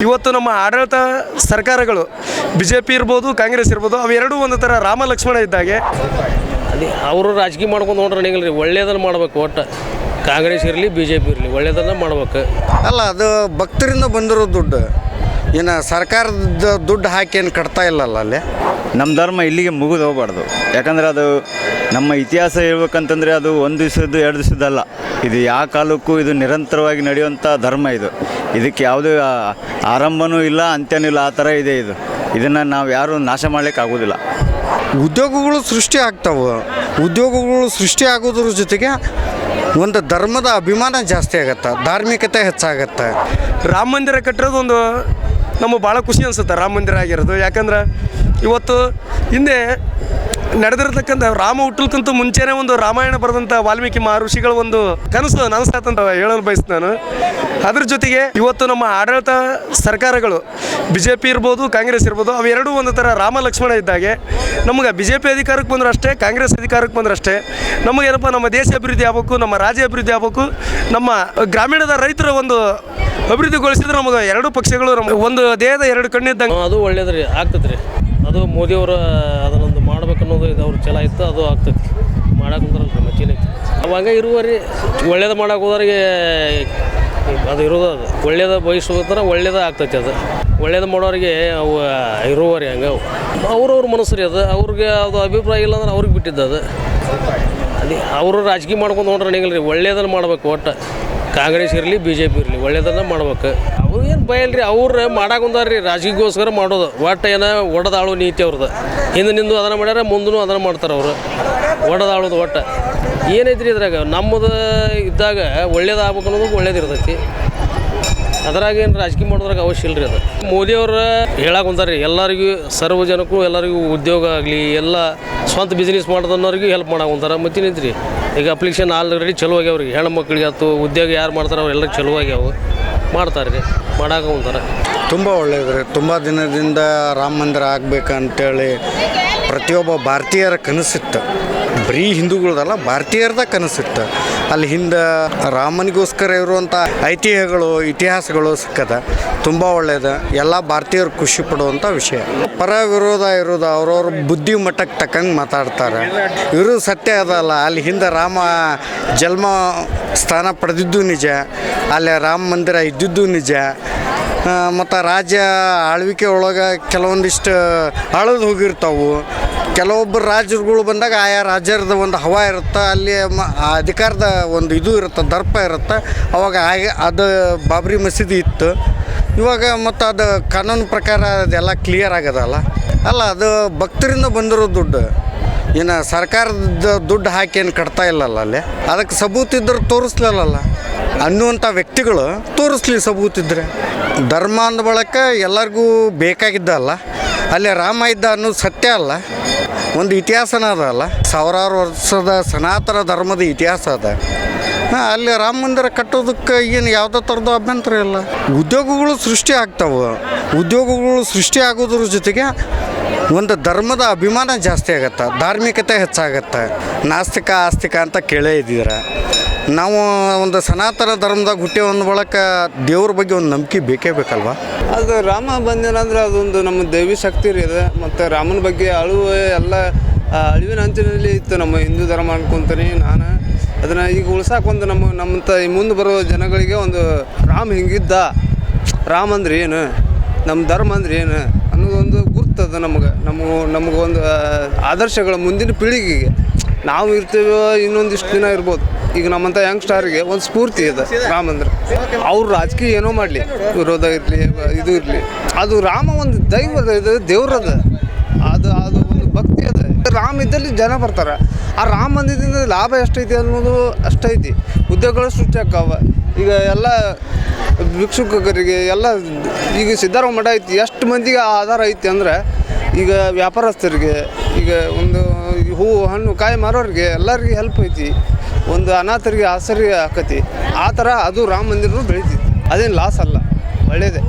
ಇವತ್ತು ನಮ್ಮ ಆಡಳಿತ ಸರ್ಕಾರಗಳು ಬಿ ಜೆ ಪಿ ಇರ್ಬೋದು ಕಾಂಗ್ರೆಸ್ ಇರ್ಬೋದು ಅವೆರಡೂ ಒಂದು ಥರ ರಾಮ ಲಕ್ಷ್ಮಣ ಇದ್ದಾಗೆ ಅದೇ ಅವರು ರಾಜಕೀಯ ಮಾಡ್ಕೊಂಡು ನೋಡ್ರಿ ನೀವು ರೀ ಒಳ್ಳೇದನ್ನು ಮಾಡ್ಬೇಕು ಒಟ್ಟು. ಕಾಂಗ್ರೆಸ್ ಇರಲಿ ಬಿ ಜೆ ಪಿ ಇರಲಿ ಒಳ್ಳೇದನ್ನು ಮಾಡ್ಬೇಕು. ಅಲ್ಲ ಅದು ಭಕ್ತರಿಂದ ಬಂದಿರೋ ದುಡ್ಡು. ಇನ್ನು ಸರ್ಕಾರದ ದುಡ್ಡು ಹಾಕಿ ಏನು ಕಟ್ತಾ ಇಲ್ಲಲ್ಲ ಅಲ್ಲಿ? ನಮ್ಮ ಧರ್ಮ ಇಲ್ಲಿಗೆ ಮುಗಿದು ಹೋಗ್ಬಾರ್ದು. ಯಾಕಂದ್ರೆ ಅದು ನಮ್ಮ ಇತಿಹಾಸ ಹೇಳ್ಬೇಕಂತಂದರೆ ಅದು ಒಂದು ದಿವಸದ್ದು ಎರಡು ದಿವಸದ್ದಲ್ಲ ಇದು ಯಾವ ಕಾಲಕ್ಕೂ ಇದು ನಿರಂತರವಾಗಿ ನಡೆಯುವಂಥ ಧರ್ಮ ಇದು. ಇದಕ್ಕೆ ಯಾವುದೇ ಆರಂಭವೂ ಆರಂಭನೂ ಇಲ್ಲ ಅಂತ್ಯನೂ ಇಲ್ಲ ಆ ಥರ ಇದೆ ಇದು. ಇದನ್ನು ನಾವು ಯಾರೂ ನಾಶ ಮಾಡ್ಲಿಕ್ಕೆ ಆಗೋದಿಲ್ಲ ಉದ್ಯೋಗಗಳು ಸೃಷ್ಟಿ ಆಗ್ತಾವೆ. ಉದ್ಯೋಗಗಳು ಸೃಷ್ಟಿ ಆಗೋದ್ರ ಜೊತೆಗೆ ಒಂದು ಧರ್ಮದ ಅಭಿಮಾನ ಜಾಸ್ತಿ ಆಗತ್ತೆ ಧಾರ್ಮಿಕತೆ ಹೆಚ್ಚಾಗತ್ತೆ. ರಾಮ ಮಂದಿರ ಕಟ್ಟಿರೋದು ಒಂದು ನಮಗೆ ಭಾಳ ಖುಷಿ ಅನಿಸುತ್ತೆ ರಾಮ ಮಂದಿರ ಆಗಿರೋದು. ಯಾಕಂದ್ರೆ ಇವತ್ತು ಹಿಂದೆ ನಡೆದಿರ್ತಕ್ಕಂಥ ರಾಮ ಹುಟ್ಟಲ್ಕಂತ ಮುಂಚೆನೇ ಒಂದು ರಾಮಾಯಣ ಬರೆದಂಥ ವಾಲ್ಮೀಕಿ ಮಹರ್ಷಿಗಳ ಒಂದು ಕನಸು ನನಸಾತಂತ ಹೇಳಲು ಬಯಸ್ತು ನಾನು. ಅದ್ರ ಜೊತೆಗೆ ಇವತ್ತು ನಮ್ಮ ಆಡಳಿತ ಸರ್ಕಾರಗಳು ಬಿ ಜೆ ಪಿ ಇರ್ಬೋದು, ಕಾಂಗ್ರೆಸ್ ಇರ್ಬೋದು ಅವೆರಡೂ ಒಂದು ಥರ ರಾಮ ಲಕ್ಷ್ಮಣ ಇದ್ದಾಗೆ. ನಮಗೆ ಬಿ ಜೆ ಪಿ ಅಧಿಕಾರಕ್ಕೆ ಬಂದರೂ ಅಷ್ಟೇ ಕಾಂಗ್ರೆಸ್ ಅಧಿಕಾರಕ್ಕೆ ಬಂದರೂ ಅಷ್ಟೇ ನಮಗೇನಪ್ಪ ನಮ್ಮ ದೇಶ ಅಭಿವೃದ್ಧಿ ಆಗಬೇಕು, ನಮ್ಮ ರಾಜ್ಯ ಅಭಿವೃದ್ಧಿ ಆಗಬೇಕು, ನಮ್ಮ ಗ್ರಾಮೀಣದ ರೈತರ ಒಂದು ಅಭಿವೃದ್ಧಿಗೊಳಿಸಿದ್ರೆ ನಮಗೆ ಎರಡು ಪಕ್ಷಗಳು ಒಂದು ದೇಹದ ಎರಡು ಕಣ್ಣಿದ್ದಂಗೆ ಅದು ಒಳ್ಳೇದ್ರಿ ರೀ ಅದು ಮೋದಿಯವರು ಅದನ್ನೊಂದು ಮಾಡ್ಬೇಕು ಅನ್ನೋದು ಇದು ಅವ್ರ ಛಲ ಇತ್ತು, ಅದು ಆಗ್ತೈತಿ. ಮಾಡಕ್ಕೆ ಕುಂತಾರಲ್ಲ ಐತಿ ಅವಾಗ ಇರುವರಿ, ಒಳ್ಳೇದು ಮಾಡಕ್ಕೆ ಹೋದವ್ರಿಗೆ ಅದು ಇರೋದು ಅದು. ಒಳ್ಳೇದು ಬಯಸೋದ್ರ ಒಳ್ಳೇದು ಆಗ್ತೈತಿ ಅದು. ಒಳ್ಳೇದು ಮಾಡೋರಿಗೆ ಅವು ಇರುವರಿ ಹಂಗೆ ಅವು. ಅವ್ರವ್ರ ಮನಸ್ಸು ರೀ ಅದು. ಅವ್ರಿಗೆ ಅದು ಅಭಿಪ್ರಾಯ ಇಲ್ಲ ಅಂದ್ರೆ ಅವ್ರಿಗೆ ಬಿಟ್ಟಿದ್ದು ಅದು. ಅದೇ ಅವರು ರಾಜಕೀಯ ಮಾಡ್ಕೊಂಡು ನೋಡ್ರಿ ನೀಗಲ್ರಿ ರೀ ಒಳ್ಳೇದನ್ನ ಮಾಡ್ಬೇಕು ಒಟ್ಟು. ಕಾಂಗ್ರೆಸ್ ಇರಲಿ ಬಿ ಜೆ ಪಿ ಇರಲಿ, ಒಳ್ಳೇದನ್ನು ಮಾಡ್ಬೇಕು. ಅವ್ರು ಏನು ಬಯಲ್ರಿ ಅವ್ರು ಮಾಡಾಕೊಂದಾರ ರೀ ರಾಜಕೀಯಕ್ಕೋಸ್ಕರ ಮಾಡೋದು. ಒಟ್ಟು ಏನೋ ಒಡೆದಾಳು ನೀತಿ ಅವ್ರದ್ದು ಹಿಂದೆ ನಿಂದು ಅದನ್ನು ಮಾಡ್ಯಾರ ಮುಂದೂ ಅದನ್ನು ಮಾಡ್ತಾರೆ ಅವರು. ಒಡೆದಾಳೋದು ಒಟ್ಟು. ಏನೈತ್ರಿ ಇದ್ರಾಗ? ನಮ್ಮದು ಇದ್ದಾಗ ಒಳ್ಳೇದಾಗಬೇಕು ಅನ್ನೋದು ಒಳ್ಳೇದಿರ್ತೈತಿ ಅದ್ರಾಗ ಏನು ರಾಜಕೀಯ ಮಾಡೋದ್ರಾಗ ಅವಶ್ಯ ಇಲ್ರಿ ಅದು. ಮೋದಿಯವ್ರು ಅವರು ಕುಂತಾರೆ ರೀ ಎಲ್ಲರಿಗೂ, ಸರ್ವ ಜನಕ್ಕೂ, ಎಲ್ಲರಿಗೂ ಉದ್ಯೋಗ ಆಗಲಿ, ಎಲ್ಲ ಸ್ವಂತ ಬಿಸ್ನೆಸ್ ಮಾಡೋದನ್ನೋರಿಗೂ ಹೆಲ್ಪ್ ಮಾಡಕ್ಕೆ ಕುಂತಾರೆ ಮತ್ತೇನೈತ್ರಿ ಈಗ ಅಪ್ಲಿಕೇಶನ್ ಆಲ್ರೆಡಿ ಚಲೋ ಆಗ್ಯಾವ ರೀ ಹೆಣ್ಣು ಮಕ್ಳಿಗೆ ಆಯ್ತು ಉದ್ಯೋಗ ಯಾರು ಮಾಡ್ತಾರೆ ಅವ್ರೆಲ್ಲರಿಗೆ ಚಲೋ ಆಗ್ಯಾವ ಮಾಡ್ತಾರೆ ರೀ, ಮಾಡಾಕ ಕುಂತಾರೆ ತುಂಬ ಒಳ್ಳೆಯದು ರೀ. ತುಂಬ ದಿನದಿಂದ ರಾಮ ಮಂದಿರ ಆಗ್ಬೇಕಂತೇಳಿ ಪ್ರತಿಯೊಬ್ಬ ಭಾರತೀಯರ ಕನಸಿತ್ತು. ಬರೀ ಹಿಂದೂಗಳದಲ್ಲ, ಭಾರತೀಯರದ ಕನಸಿತ್ತು. ಅಲ್ಲಿ ಹಿಂದೆ ರಾಮನಿಗೋಸ್ಕರ ಇರುವಂಥ ಐತಿಹ್ಯಗಳು, ಇತಿಹಾಸಗಳು ಸಿಕ್ಕದ. ತುಂಬ ಒಳ್ಳೆಯದು ಎಲ್ಲ ಭಾರತೀಯರು ಖುಷಿ ಪಡುವಂಥ ವಿಷಯ. ಪರ ವಿರೋಧ ಇರೋದು, ಅವ್ರವ್ರ ಬುದ್ಧಿ ಮಟ್ಟಕ್ಕೆ ತಕ್ಕಂಗೆ ಮಾತಾಡ್ತಾರೆ. ಇವರು ಸತ್ಯ ಅದಲ್ಲ. ಅಲ್ಲಿ ಹಿಂದೆ ರಾಮ ಜನ್ಮ ಸ್ಥಾನ ಪಡೆದಿದ್ದು ನಿಜ. ಅಲ್ಲಿ ರಾಮ ಮಂದಿರ ಇದ್ದಿದ್ದು ನಿಜ. ಮತ್ತು ರಾಜ್ಯ ಆಳ್ವಿಕೆ ಒಳಗೆ ಕೆಲವೊಂದಿಷ್ಟು ಅಳದು ಹೋಗಿರ್ತಾವು. ಕೆಲವೊಬ್ಬರು ರಾಜರುಗಳು ಬಂದಾಗ ಆಯಾ ರಾಜ್ಯದ ಒಂದು ಹವಾ ಇರುತ್ತೆ, ಅಲ್ಲಿ ಮ ಅಧಿಕಾರದ ಒಂದು ಇದು ಇರುತ್ತೆ, ದರ್ಪ ಇರುತ್ತೆ. ಅವಾಗ ಆಗ ಅದು ಬಾಬ್ರಿ ಮಸೀದಿ ಇತ್ತು. ಇವಾಗ ಮತ್ತು ಅದು ಕಾನೂನು ಪ್ರಕಾರ ಅದೆಲ್ಲ ಕ್ಲಿಯರ್ ಆಗದಲ್ಲ ಅಲ್ಲ. ಅದು ಭಕ್ತರಿಂದ ಬಂದಿರೋ ದುಡ್ಡು. ಇನ್ನು ಸರ್ಕಾರದ ದುಡ್ಡು ಹಾಕಿ ಏನು ಕಟ್ತಾ ಇಲ್ಲಲ್ಲ ಅಲ್ಲಿ. ಅದಕ್ಕೆ ಸಬೂತಿದ್ದರೂ ಇದ್ರೆ ತೋರಿಸ್ಲಲ್ಲ ಅನ್ನುವಂಥ ವ್ಯಕ್ತಿಗಳು ತೋರಿಸ್ಲಿ ಸಬೂತ್ ಇದ್ದರೆ ಧರ್ಮ ಅಂದ ಬಳಕ ಎಲ್ಲರಿಗೂ ಬೇಕಾಗಿದ್ದಲ್ಲ ಅಲ್ಲಿ. ರಾಮ ಇದ್ದ ಅನ್ನೋದು ಸತ್ಯ ಅಲ್ಲ. ಒಂದು ಇತಿಹಾಸನ ಅದ ಅಲ್ಲ. ಸಾವಿರಾರು ವರ್ಷದ ಸನಾತನ ಧರ್ಮದ ಇತಿಹಾಸ ಅದ. ಅಲ್ಲಿ ರಾಮ ಮಂದಿರ ಕಟ್ಟೋದಕ್ಕೆ ಏನು ಯಾವುದೋ ಥರದ ಅಭ್ಯಂತರ ಇಲ್ಲ. ಉದ್ಯೋಗಗಳು ಸೃಷ್ಟಿ ಆಗ್ತಾವೆ. ಉದ್ಯೋಗಗಳು ಸೃಷ್ಟಿ ಆಗೋದ್ರ ಜೊತೆಗೆ ಒಂದು ಧರ್ಮದ ಅಭಿಮಾನ ಜಾಸ್ತಿ ಆಗತ್ತೆ, ಧಾರ್ಮಿಕತೆ ಹೆಚ್ಚಾಗತ್ತೆ, ನಾಸ್ತಿಕ, ಆಸ್ತಿಕ ಅಂತ ಕೇಳೇ ಇದ್ದೀರ? ನಾವು ಒಂದು ಸನಾತನ ಧರ್ಮದಾಗ ಹುಟ್ಟಿ ಒಂದು ಬಳಕ ದೇವ್ರ ಬಗ್ಗೆ ಒಂದು ನಂಬಿಕೆ ಬೇಕೇ ಬೇಕಲ್ವಾ? ಅದು ರಾಮ ಬಂದಿರಂದ್ರೆ ಅದೊಂದು ನಮ್ಮ ದೇವಿ ಶಕ್ತಿ ರೀ ಅದು. ಮತ್ತು ರಾಮನ ಬಗ್ಗೆ ಅಳುವ ಎಲ್ಲ ಅಳಿವಿನ ಅಂಚಿನಲ್ಲಿ ಇತ್ತು ನಮ್ಮ ಹಿಂದೂ ಧರ್ಮ ಅನ್ಕೊಂತೀನಿ ನಾನು. ಅದನ್ನು ಈಗ ಉಳ್ಸಾಕ ಒಂದು ನಮ್ಮ ನಮ್ಮಂತ ಈ ಮುಂದೆ ಬರೋ ಜನಗಳಿಗೆ ಒಂದು ರಾಮ ಹಿಂಗಿದ್ದ, ರಾಮ ಅಂದ್ರೆ ಏನು? ನಮ್ಮ ಧರ್ಮ ಅಂದ್ರೆ ಏನು? ಅನ್ನೋದೊಂದು ಗುರ್ತದ ನಮಗೆ, ನಮಗೂ ನಮಗೊಂದು ಆದರ್ಶಗಳ ಮುಂದಿನ ಪೀಳಿಗೆಗೆ. ನಾವು ಇರ್ತೀವೋ ಇನ್ನೊಂದಿಷ್ಟು ದಿನ ಇರ್ಬೋದು. ಈಗ ನಮ್ಮಂಥ ಯಂಗ್ಸ್ಟಾರಿಗೆ ಒಂದು ಸ್ಫೂರ್ತಿ ಇದೆ, ರಾಮ ಅಂದ್ರೆ. ಅವ್ರು ರಾಜಕೀಯ ಏನೋ ಮಾಡಲಿ. ವಿರೋಧ ಇರಲಿ, ಇದು ಇರಲಿ. ಅದು ರಾಮ ಒಂದು ದೈವದ ಇದು ದೇವ್ರದ ಅದು. ಅದು ಒಂದು ಭಕ್ತಿ ಅದ. ರಾಮ ಇದ್ದಲ್ಲಿ ಜನ ಬರ್ತಾರೆ. ಆ ರಾಮ ಮಂದಿರದಿಂದ ಲಾಭ ಎಷ್ಟೈತಿ ಅನ್ನೋದು ಅಷ್ಟೈತಿ. ಉದ್ಯೋಗಗಳು ಸೃಷ್ಟಿ ಆಕ್ಕಾವ ಈಗ ಎಲ್ಲ ಭಿಕ್ಷುಕರಿಗೆ ಎಲ್ಲ ಈಗ ಸಿದ್ಧಾರಾಮ ಮಠ ಐತಿ, ಎಷ್ಟು ಮಂದಿಗೆ ಆಧಾರ ಐತಿ ಅಂದ್ರೆ ಈಗ ವ್ಯಾಪಾರಸ್ಥರಿಗೆ, ಈಗ ಒಂದು ಹೂವು ಹಣ್ಣು, ಕಾಯಿ ಮಾರೋರಿಗೆ ಎಲ್ಲರಿಗೆ ಹೆಲ್ಪ್ ಐತಿ. ಒಂದು ಅನಾಥರಿಗೆ ಆಸರಿಗೆ ಆಕತಿ. ಆ ಥರ ಅದು ರಾಮ ಮಂದಿರನು ಬೆಳಿತೈತಿ. ಅದೇನು ಲಾಸ್ ಅಲ್ಲ ಒಳ್ಳೆಯದೇ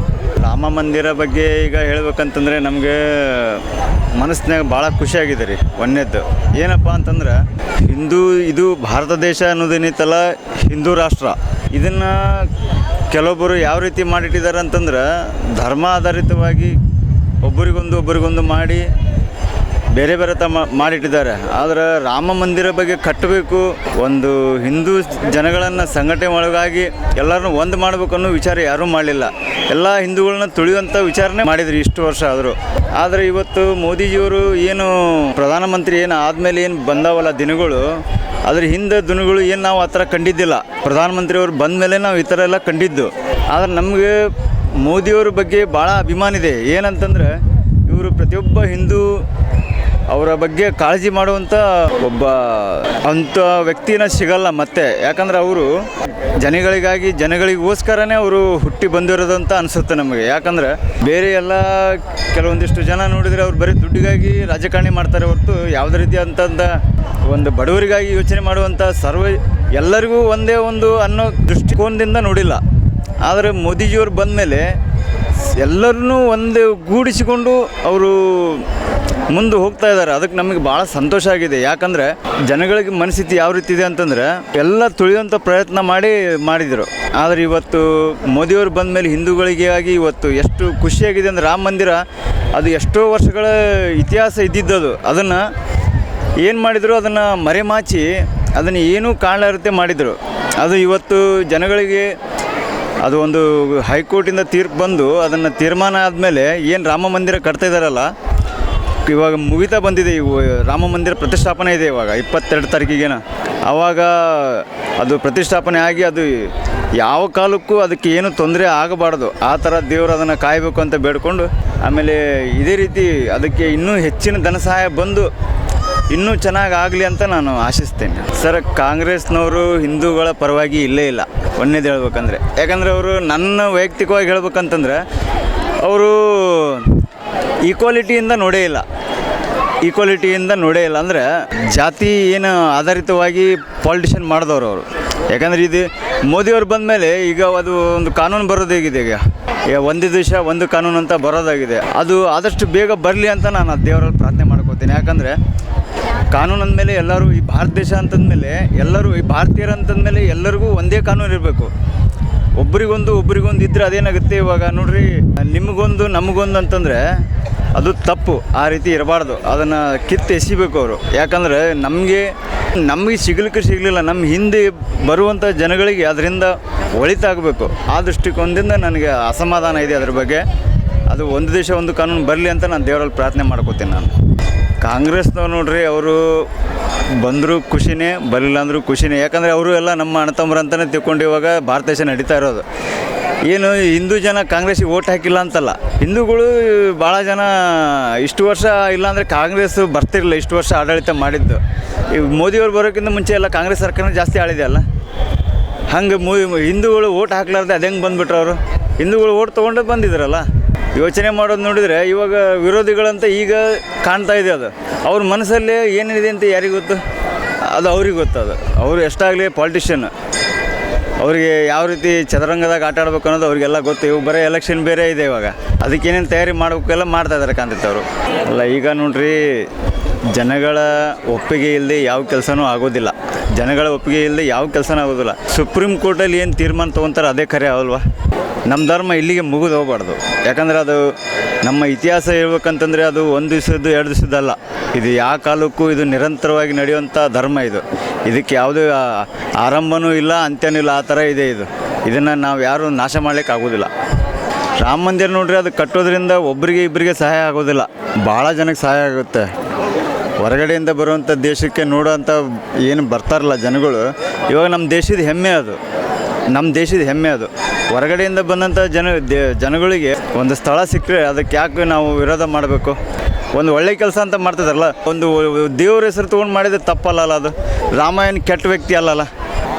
ರಾಮ ಮಂದಿರ ಬಗ್ಗೆ ಈಗ ಹೇಳ್ಬೇಕಂತಂದರೆ ನಮಗೆ ಮನಸ್ಸಿನಾಗ ಭಾಳ ಖುಷಿಯಾಗಿದೆ ರೀ ಒಂದೇದ್ದು ಏನಪ್ಪ ಅಂತಂದ್ರೆ, ಹಿಂದೂ, ಇದು ಭಾರತ ದೇಶ ಅನ್ನೋದೇನೈತಲ್ಲ ಹಿಂದೂ ರಾಷ್ಟ್ರ. ಇದನ್ನು ಕೆಲವೊಬ್ಬರು ಯಾವ ರೀತಿ ಮಾಡಿಟ್ಟಿದ್ದಾರೆ ಅಂತಂದ್ರೆ ಧರ್ಮ ಆಧಾರಿತವಾಗಿ ಒಬ್ಬರಿಗೊಂದು ಒಬ್ಬರಿಗೊಂದು ಮಾಡಿ ಬೇರೆ ಬೇರೆ ತಮ್ಮ ಮಾಡಿಟ್ಟಿದ್ದಾರೆ. ಆದರೆ ರಾಮ ಮಂದಿರ ಬಗ್ಗೆ ಕಟ್ಟಬೇಕು, ಒಂದು ಹಿಂದೂ ಜನಗಳನ್ನು ಸಂಘಟನೆ ಒಳಗಾಗಿ ಎಲ್ಲರನ್ನೂ ಒಂದು ಮಾಡಬೇಕು ಅನ್ನೋ ವಿಚಾರ ಯಾರೂ ಮಾಡಲಿಲ್ಲ. ಎಲ್ಲ ಹಿಂದೂಗಳನ್ನ ತುಳಿಯುವಂಥ ವಿಚಾರನೆ ಮಾಡಿದ್ರು ಇಷ್ಟು ವರ್ಷ ಆದರೂ. ಆದರೆ ಇವತ್ತು ಮೋದಿಜಿಯವರು ಏನು ಪ್ರಧಾನಮಂತ್ರಿ ಏನು ಆದಮೇಲೆ ಏನು ಬಂದಾವಲ್ಲ ದಿನಗಳು, ಅದ್ರ ಹಿಂದೆ ದಿನಗಳು ಏನು ನಾವು ಆ ಥರ ಕಂಡಿದ್ದಿಲ್ಲ. ಪ್ರಧಾನಮಂತ್ರಿಯವರು ಬಂದ ಮೇಲೆ ನಾವು ಈ ಥರ ಎಲ್ಲ ಕಂಡಿದ್ದು. ಆದರೆ ನಮಗೆ ಮೋದಿಯವ್ರ ಬಗ್ಗೆ ಭಾಳ ಅಭಿಮಾನ ಇದೆ. ಏನಂತಂದ್ರೆ ಇವರು ಪ್ರತಿಯೊಬ್ಬ ಹಿಂದೂ ಅವರ ಬಗ್ಗೆ ಕಾಳಜಿ ಮಾಡುವಂಥ ಒಬ್ಬ ಅಂಥ ವ್ಯಕ್ತಿನ ಸಿಗಲ್ಲ ಮತ್ತೆ. ಯಾಕಂದ್ರೆ ಅವರು ಜನಗಳಿಗಾಗಿ ಜನಗಳಿಗೋಸ್ಕರನೇ ಅವರು ಹುಟ್ಟಿ ಬಂದಿರೋದು ಅಂತ ಅನಿಸುತ್ತೆ ನಮಗೆ. ಯಾಕಂದ್ರೆ ಬೇರೆ ಎಲ್ಲ ಕೆಲವೊಂದಿಷ್ಟು ಜನ ನೋಡಿದರೆ ಅವ್ರು ಬರೀ ದುಡ್ಡಿಗಾಗಿ ರಾಜಕಾರಣಿ ಮಾಡ್ತಾರೆ ಹೊರತು ಯಾವುದೇ ರೀತಿಯಾದಂಥ ಒಂದು ಬಡವರಿಗಾಗಿ ಯೋಚನೆ ಮಾಡುವಂಥ ಸರ್ವ ಎಲ್ಲರಿಗೂ ಒಂದೇ ಒಂದು ಅನ್ನೋ ದೃಷ್ಟಿಕೋನದಿಂದ ನೋಡಿಲ್ಲ. ಆದರೆ ಮೋದಿಜಿಯವ್ರು ಬಂದ ಮೇಲೆ ಎಲ್ಲರನ್ನೂ ಒಂದು ಗೂಡಿಸಿಕೊಂಡು ಅವರು ಮುಂದೆ ಹೋಗ್ತಾ ಇದ್ದಾರೆ. ಅದಕ್ಕೆ ನಮಗೆ ಭಾಳ ಸಂತೋಷ ಆಗಿದೆ. ಯಾಕಂದರೆ ಜನಗಳಿಗೆ ಮನಸ್ಥಿತಿ ಯಾವ ರೀತಿ ಇದೆ ಅಂತಂದ್ರೆ ಎಲ್ಲ ತುಳಿಯುವಂಥ ಪ್ರಯತ್ನ ಮಾಡಿ ಮಾಡಿದರು. ಆದರೆ ಇವತ್ತು ಮೋದಿಯವರು ಬಂದ ಮೇಲೆ ಹಿಂದೂಗಳಿಗೆ ಆಗಿ ಇವತ್ತು ಎಷ್ಟು ಖುಷಿಯಾಗಿದೆ ಅಂದರೆ ರಾಮ ಮಂದಿರ, ಅದು ಎಷ್ಟೋ ವರ್ಷಗಳ ಇತಿಹಾಸ ಇದ್ದಿದ್ದದು. ಅದನ್ನು ಏನು ಮಾಡಿದರು? ಅದನ್ನು ಮರೆಮಾಚಿ, ಅದನ್ನು ಏನೂ ಕಾಣಲಾರತೆ ಮಾಡಿದರು. ಅದು ಇವತ್ತು ಜನಗಳಿಗೆ ಅದು ಒಂದು ಹೈಕೋರ್ಟಿಂದ ತೀರ್ಪು ಬಂದು ಅದನ್ನು ತೀರ್ಮಾನ ಆದಮೇಲೆ ಏನು ರಾಮ ಮಂದಿರ ಕಟ್ತಾ ಇದ್ದಾರಲ್ಲ, ಇವಾಗ ಮುಗಿತಾ ಬಂದಿದೆ ಇವು ರಾಮ ಮಂದಿರ ಪ್ರತಿಷ್ಠಾಪನೆ ಇದೆ ಇವಾಗ, ಇಪ್ಪತ್ತೆರಡು ತಾರೀಕಿಗೇನ. ಆವಾಗ ಅದು ಪ್ರತಿಷ್ಠಾಪನೆ ಆಗಿ ಅದು ಯಾವ ಕಾಲಕ್ಕೂ ಅದಕ್ಕೆ ಏನು ತೊಂದರೆ ಆಗಬಾರ್ದು. ಆ ಥರ ದೇವರು ಅದನ್ನು ಕಾಯಬೇಕು ಅಂತ ಬೇಡ್ಕೊಂಡು, ಆಮೇಲೆ ಇದೇ ರೀತಿ ಅದಕ್ಕೆ ಇನ್ನೂ ಹೆಚ್ಚಿನ ಧನ ಸಹಾಯ ಬಂದು ಇನ್ನೂ ಚೆನ್ನಾಗಿ ಆಗಲಿ ಅಂತ ನಾನು ಆಶಿಸ್ತೇನೆ. ಸರ್, ಕಾಂಗ್ರೆಸ್ನವರು ಹಿಂದೂಗಳ ಪರವಾಗಿ ಇಲ್ಲೇ ಇಲ್ಲ. ಒಂದೇದು ಹೇಳ್ಬೇಕಂದ್ರೆ. ಯಾಕಂದರೆ ಅವರು ನನ್ನ ವೈಯಕ್ತಿಕವಾಗಿ ಹೇಳ್ಬೇಕಂತಂದ್ರೆ, ಅವರು ಈಕ್ವಾಲಿಟಿಯಿಂದ ನೋಡೇ ಇಲ್ಲ. ಈಕ್ವಾಲಿಟಿಯಿಂದ ನೋಡೇ ಇಲ್ಲ. ಅಂದರೆ ಜಾತಿ ಏನು ಆಧಾರಿತವಾಗಿ ಪಾಲಿಟಿಷನ್ ಮಾಡಿದವರು ಅವರು. ಯಾಕಂದರೆ ಇದು ಮೋದಿಯವ್ರು ಬಂದ ಮೇಲೆ ಈಗ ಅದು ಒಂದು ಕಾನೂನು ಬರೋದು ಹೇಗಿದೆ ಈಗ. ಒಂದು ದೇಶ, ಒಂದು ಕಾನೂನು ಅಂತ ಬರೋದಾಗಿದೆ. ಅದು ಆದಷ್ಟು ಬೇಗ ಬರಲಿ ಅಂತ ನಾನು ದೇವರಲ್ಲಿ ಪ್ರಾರ್ಥನೆ ಮಾಡ್ಕೋತೀನಿ ಯಾಕಂದರೆ ಕಾನೂನು ಅಂದಮೇಲೆ ಎಲ್ಲರೂ ಈ ಭಾರತ ದೇಶ ಅಂತಂದಮೇಲೆ ಎಲ್ಲರೂ ಈ ಭಾರತೀಯರು ಅಂತಂದಮೇಲೆ ಎಲ್ಲರಿಗೂ ಒಂದೇ ಕಾನೂನು ಇರಬೇಕು. ಒಬ್ರಿಗೊಂದು ಒಬ್ರಿಗೊಂದು ಇದ್ದರೆ ಅದೇನಾಗುತ್ತೆ ಇವಾಗ ನೋಡ್ರಿ, ನಿಮಗೊಂದು ನಮಗೊಂದು ಅಂತಂದರೆ ಅದು ತಪ್ಪು, ಆ ರೀತಿ ಇರಬಾರ್ದು. ಅದನ್ನು ಕಿತ್ತು ಎಸಿಬೇಕು ಅವರು. ಯಾಕಂದರೆ ನಮಗೆ ನಮಗೆ ಸಿಗ್ಲಿಕ್ಕೆ ಸಿಗಲಿಲ್ಲ ನಮ್ಮ ಹಿಂದೆ ಬರುವಂಥ ಜನಗಳಿಗೆ ಅದರಿಂದ ಒಳಿತಾಗಬೇಕು. ಆ ದೃಷ್ಟಿಕೋನದಿಂದ ನನಗೆ ಅಸಮಾಧಾನ ಇದೆ ಅದ್ರ ಬಗ್ಗೆ. ಅದು ಒಂದು ದೇಶ ಒಂದು ಕಾನೂನು ಬರಲಿ ಅಂತ ನಾನು ದೇವರಲ್ಲಿ ಪ್ರಾರ್ಥನೆ ಮಾಡ್ಕೋತೀನಿ ನಾನು. ಕಾಂಗ್ರೆಸ್ನವ್ರು ನೋಡ್ರಿ, ಅವರು ಬಂದರೂ ಖುಷಿನೇ, ಬರಲಿಲ್ಲ ಅಂದರೂ ಖುಷಿನೇ. ಯಾಕಂದರೆ ಅವರು ಎಲ್ಲ ನಮ್ಮ ಅಣ್ಣ ಅಂತಲೇ ತಿಳ್ಕೊಂಡು ಇವಾಗ ಭಾರತ ದೇಶ ನಡೀತಾ ಇರೋದು. ಏನು, ಹಿಂದೂ ಜನ ಕಾಂಗ್ರೆಸ್ಸಿಗೆ ಓಟ್ ಹಾಕಿಲ್ಲ ಅಂತಲ್ಲ. ಹಿಂದೂಗಳು ಭಾಳ ಜನ ಇಷ್ಟು ವರ್ಷ ಇಲ್ಲಾಂದರೆ ಕಾಂಗ್ರೆಸ್ ಬರ್ತಿರಲಿಲ್ಲ, ಇಷ್ಟು ವರ್ಷ ಆಡಳಿತ ಮಾಡಿದ್ದು. ಈ ಮೋದಿಯವ್ರು ಬರೋಕ್ಕಿಂತ ಮುಂಚೆ ಎಲ್ಲ ಕಾಂಗ್ರೆಸ್ ಸರ್ಕಾರ ಜಾಸ್ತಿ ಆಳಿದೆ ಅಲ್ಲ? ಹಂಗೆ ಮೂ, ಹಿಂದೂಗಳು ಓಟ್ ಹಾಕ್ಲಾರ್ದೆ ಅದು ಹೆಂಗೆ ಬಂದ್ಬಿಟ್ರು ಅವರು? ಹಿಂದೂಗಳು ಓಟ್ ತೊಗೊಂಡು ಬಂದಿದ್ರಲ್ಲ? ಯೋಚನೆ ಮಾಡೋದು ನೋಡಿದರೆ ಇವಾಗ ವಿರೋಧಿಗಳಂತ ಈಗ ಕಾಣ್ತಾ ಇದೆ ಅದು. ಅವ್ರ ಮನಸ್ಸಲ್ಲಿ ಏನಿದೆ ಅಂತ ಯಾರಿಗೆ ಗೊತ್ತು? ಅದು ಅವ್ರಿಗೆ ಅದು. ಅವರು ಎಷ್ಟಾಗಲಿ ಪಾಲಿಟಿಷಿಯನ್ ಅವರಿಗೆ ಯಾವ ರೀತಿ ಚದರಂಗದಾಗ ಆಟ ಆಡ್ಬೇಕು ಅನ್ನೋದು ಅವರಿಗೆಲ್ಲ ಗೊತ್ತು. ಇವು ಬರೀ ಎಲೆಕ್ಷನ್ ಬೇರೆ ಇದೆ ಇವಾಗ. ಅದಕ್ಕೆ ಏನೇನು ತಯಾರಿ ಮಾಡಬೇಕೆಲ್ಲ ಮಾಡ್ತಾ ಇದ್ದಾರೆ ಕಾಂತಿತ್ತು ಅವರು. ಅಲ್ಲ ಈಗ ನೋಡ್ರಿ ಜನಗಳ ಒಪ್ಪಿಗೆ ಇಲ್ಲದೆ ಯಾವ ಕೆಲಸನೂ ಆಗೋದಿಲ್ಲ. ಜನಗಳ ಒಪ್ಪಿಗೆ ಇಲ್ಲದೆ ಯಾವ ಕೆಲಸನೂ ಆಗೋದಿಲ್ಲ. ಸುಪ್ರೀಂ ಕೋರ್ಟಲ್ಲಿ ಏನು ತೀರ್ಮಾನ ತೊಗೊತಾರೆ ಅದೇ ಖರೆ ಆಗಲ್ವಾ ನಮ್ಮ ಧರ್ಮ ಇಲ್ಲಿಗೆ ಮುಗಿದು ಹೋಗ್ಬಾರ್ದು. ಯಾಕಂದರೆ ಅದು ನಮ್ಮ ಇತಿಹಾಸ ಹೇಳ್ಬೇಕಂತಂದರೆ ಅದು ಒಂದು ದಿವಸದ್ದು, ಎರಡು ದಿವಸದ್ದಲ್ಲ ಇದು ಯಾವ ಕಾಲಕ್ಕೂ ಇದು ನಿರಂತರವಾಗಿ ನಡೆಯುವಂಥ ಧರ್ಮ ಇದು. ಇದಕ್ಕೆ ಯಾವುದೇ ಆರಂಭನೂ ಇಲ್ಲ, ಅಂತ್ಯನೂ ಇಲ್ಲ, ಆ ಥರ ಇದೆ ಇದು. ಇದನ್ನು ನಾವು ಯಾರೂ ನಾಶ ಮಾಡ್ಲಿಕ್ಕೆ ಆಗೋದಿಲ್ಲ. ರಾಮ ಮಂದಿರ ನೋಡ್ರಿ, ಅದು ಕಟ್ಟೋದ್ರಿಂದ ಒಬ್ಬರಿಗೆ ಇಬ್ಬರಿಗೆ ಸಹಾಯ ಆಗೋದಿಲ್ಲ. ಭಾಳ ಜನಕ್ಕೆ ಸಹಾಯ ಆಗುತ್ತೆ. ಹೊರಗಡೆಯಿಂದ ಬರುವಂಥ ದೇಶಕ್ಕೆ ನೋಡೋವಂಥ ಏನು ಬರ್ತಾರಲ್ಲ ಜನಗಳು, ಇವಾಗ ನಮ್ಮ ದೇಶದ ಹೆಮ್ಮೆ ಅದು. ನಮ್ಮ ದೇಶದ ಹೆಮ್ಮೆ ಅದು. ಹೊರಗಡೆಯಿಂದ ಬಂದಂಥ ಜನ ಜನಗಳಿಗೆ ಒಂದು ಸ್ಥಳ ಸಿಕ್ಕರೆ ಅದಕ್ಕೆ ಯಾಕೆ ನಾವು ವಿರೋಧ ಮಾಡಬೇಕು? ಒಂದು ಒಳ್ಳೆ ಕೆಲಸ ಅಂತ ಮಾಡ್ತಿದಾರಲ್ಲ, ಒಂದು ದೇವ್ರ ಹೆಸರು ತೊಗೊಂಡು ಮಾಡಿದ್ರೆ ತಪ್ಪಲ್ಲಲ್ಲ ಅದು? ರಾಮಾಯಣ ಕೆಟ್ಟ ವ್ಯಕ್ತಿ ಅಲ್ಲಲ್ಲ?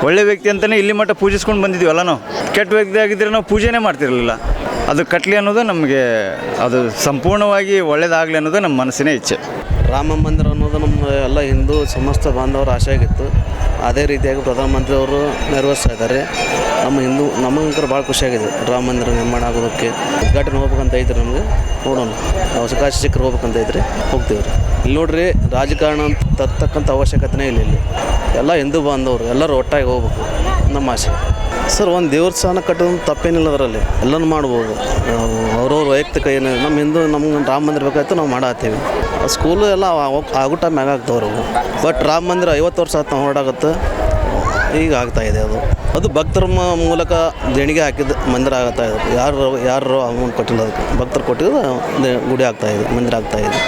ಒಳ್ಳೆ ವ್ಯಕ್ತಿ ಅಂತಲೇ ಇಲ್ಲಿ ಮಟ್ಟ ಪೂಜಿಸ್ಕೊಂಡು ಬಂದಿದ್ದೀವಲ್ಲ ನಾವು? ಕೆಟ್ಟ ವ್ಯಕ್ತಿ ಆಗಿದ್ದರೆ ನಾವು ಪೂಜೆನೇ ಮಾಡ್ತಿರಲಿಲ್ಲ. ಅದು ಕಟ್ಲಿ ಅನ್ನೋದು ನಮಗೆ, ಅದು ಸಂಪೂರ್ಣವಾಗಿ ಒಳ್ಳೇದಾಗಲಿ ಅನ್ನೋದು ನಮ್ಮ ಮನಸ್ಸಿನ ಇಚ್ಛೆ. ರಾಮ ಮಂದಿರ ಅನ್ನೋದು ನಮ್ಮ ಎಲ್ಲ ಹಿಂದೂ ಸಮಸ್ತ ಬಾಂಧವರ ಆಸೆ ಆಗಿತ್ತು. ಅದೇ ರೀತಿಯಾಗಿ ಪ್ರಧಾನಮಂತ್ರಿ ಅವರು ನೆರವೇರಿಸ್ತಾ ಇದ್ದಾರೆ. ನಮ್ಮ ಹಿಂದೂ ನಮಗಂಕರ ಭಾಳ ಖುಷಿಯಾಗಿದೆ ರಾಮ ಮಂದಿರ ನಿರ್ಮಾಣ ಆಗೋದಕ್ಕೆ. ಉದ್ಘಾಟನೆ ಹೋಗ್ಬೇಕಂತ ಐತ್ರಿ ನಮಗೆ ನೋಡೋಣ. ಅವಕಾಶ ಸಿಕ್ಕರು ಹೋಗ್ಬೇಕಂತ ಐತ್ರಿ ಹೋಗ್ತೀವಿ ರೀ. ಇಲ್ಲಿ ನೋಡ್ರಿ, ರಾಜಕಾರಣ ತರ್ತಕ್ಕಂಥ ಅವಶ್ಯಕತೆನೇ ಇಲ್ಲ ಇಲ್ಲಿ. ಎಲ್ಲ ಹಿಂದೂ ಬಾಂಧವರು, ಎಲ್ಲರೂ ಒಟ್ಟಾಗಿ ಹೋಗ್ಬೇಕು. ನಮ್ಮ ಆಸೆ. ಸರ್, ಒಂದು ದೇವಸ್ಥಾನ ಕಟ್ಟೋದು ತಪ್ಪೇನಿಲ್ಲ ಅದರಲ್ಲಿ. ಎಲ್ಲನೂ ಮಾಡ್ಬೋದು. ಅವ್ರವ್ರ ವೈಯಕ್ತಿಕ ಏನು ನಮ್ಮ ಹಿಂದೂ ನಮ್ಗೆ ರಾಮ ಮಂದಿರ ಬೇಕಾಯ್ತು ನಾವು ಮಾಡತ್ತೀವಿ. ಸ್ಕೂಲು ಎಲ್ಲ ಆಗುಟ ಆಗೋ ಟೈಮ್ ಆಗತ್ತವ್ರು ಬಟ್ ರಾಮ ಮಂದಿರ ಐವತ್ತು ವರ್ಷ ಆಯ್ತು ನಾವು ಹೊರಡಾಗತ್ತೆ, ಈಗ ಆಗ್ತಾ ಇದೆ ಅದು. ಅದು ಭಕ್ತರ ಮೂಲಕ ದೇಣಿಗೆ ಹಾಕಿದ ಮಂದಿರ ಆಗ್ತಾ ಇದೆ. ಯಾರು ಯಾರು ಅಮೌಂಟ್ ಕೊಟ್ಟಿಲ್ಲ ಅದಕ್ಕೆ. ಭಕ್ತರು ಕೊಟ್ಟಿದ್ದು ಗುಡಿ ಆಗ್ತಾ ಇದೆ, ಮಂದಿರ ಆಗ್ತಾ ಇದೆ.